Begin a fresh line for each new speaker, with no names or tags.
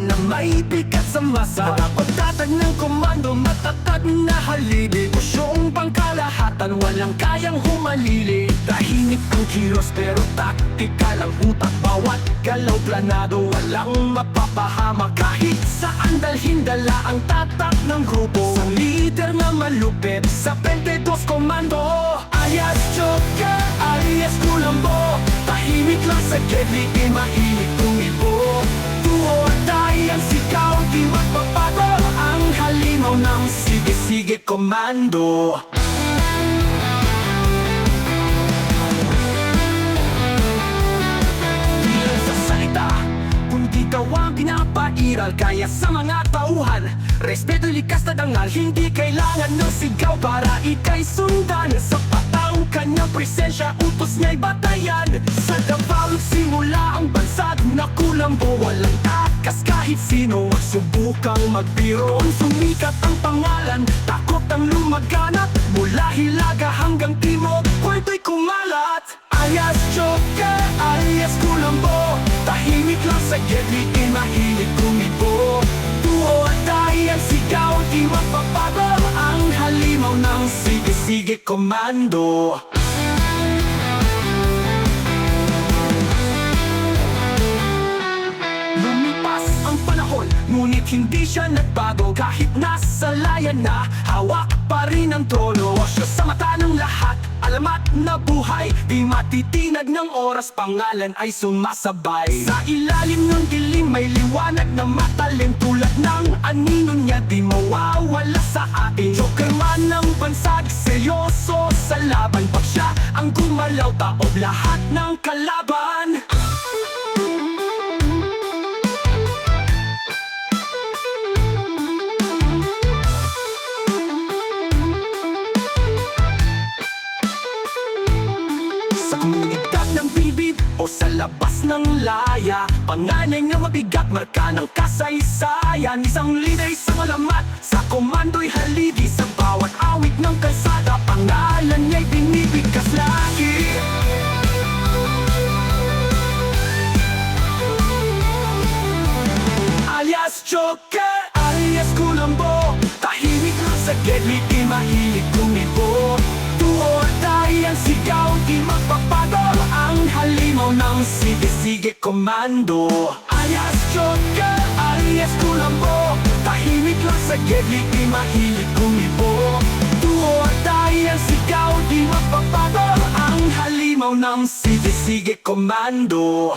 na may bigat sa masa pagtatag ng komando, matatag na halili. Pusyong pangkalahatan, walang kayang humalili. Tahimik ang kilos pero taktikal ang utak. Bawat galaw planado, walang mapapahama. Kahit saan dalhin dala ang tatak ng grupo. Sa leader na malupit, sa 22 komando. Alias Joker, alias Kulambo. Tahimik lang sa deadly, di ng sige-sige komando Di lang sa Kundi ikaw ang pinapairal Kaya sa mga tauhan. Respeto likas na dangal Hindi kailangan ng sigaw Para ikay sundan. Sa patang kanyang presensya Utos niya'y batayan. Sa Davao simula ang bansag Na kulambo walang takas Kahit sino. Ang subukang magbiro sumikat ang sa gedi, di mahilig kumibo. Tuo at dahi ang sigaw, di mapapago Ang halimaw ng sige-sige komando. Lumipas ang panahon, ngunit hindi siya nagbago. Kahit nasa layan na, hawak pa rin ang trono. Siya sa mata ng lahat, alamat na buhay Di matitinag ng oras, pangalan ay sumasabay. Sa ilalim ng dilim may liwanag na matalim. Tulad ng anino niya, di mawawala sa atin. Joker man ng bansag, seryoso sa laban. Pag siya ang gumalaw, taob lahat ng kalaban bibig o sa labas ng laya. Panganay nga mabigat, marka ng kasaysayan. Isang leader, isang alamat Sa komando'y haligi Sa bawat awit ng kalsada. Pangalan niya'y binibigkas lagi. Alias Joker, alias Kulambo Tahimik sa deadly, di mahilig kumibo. Tuo at dahi ang sigaw, di halimaw ng sige-sige komando. Alias Joker, alias Kulambo Tahimik lang sa deadly, di mahilig kumibo. Tuo at dahi ang sigaw, di magpapago Ang halimaw ng sige-sige komando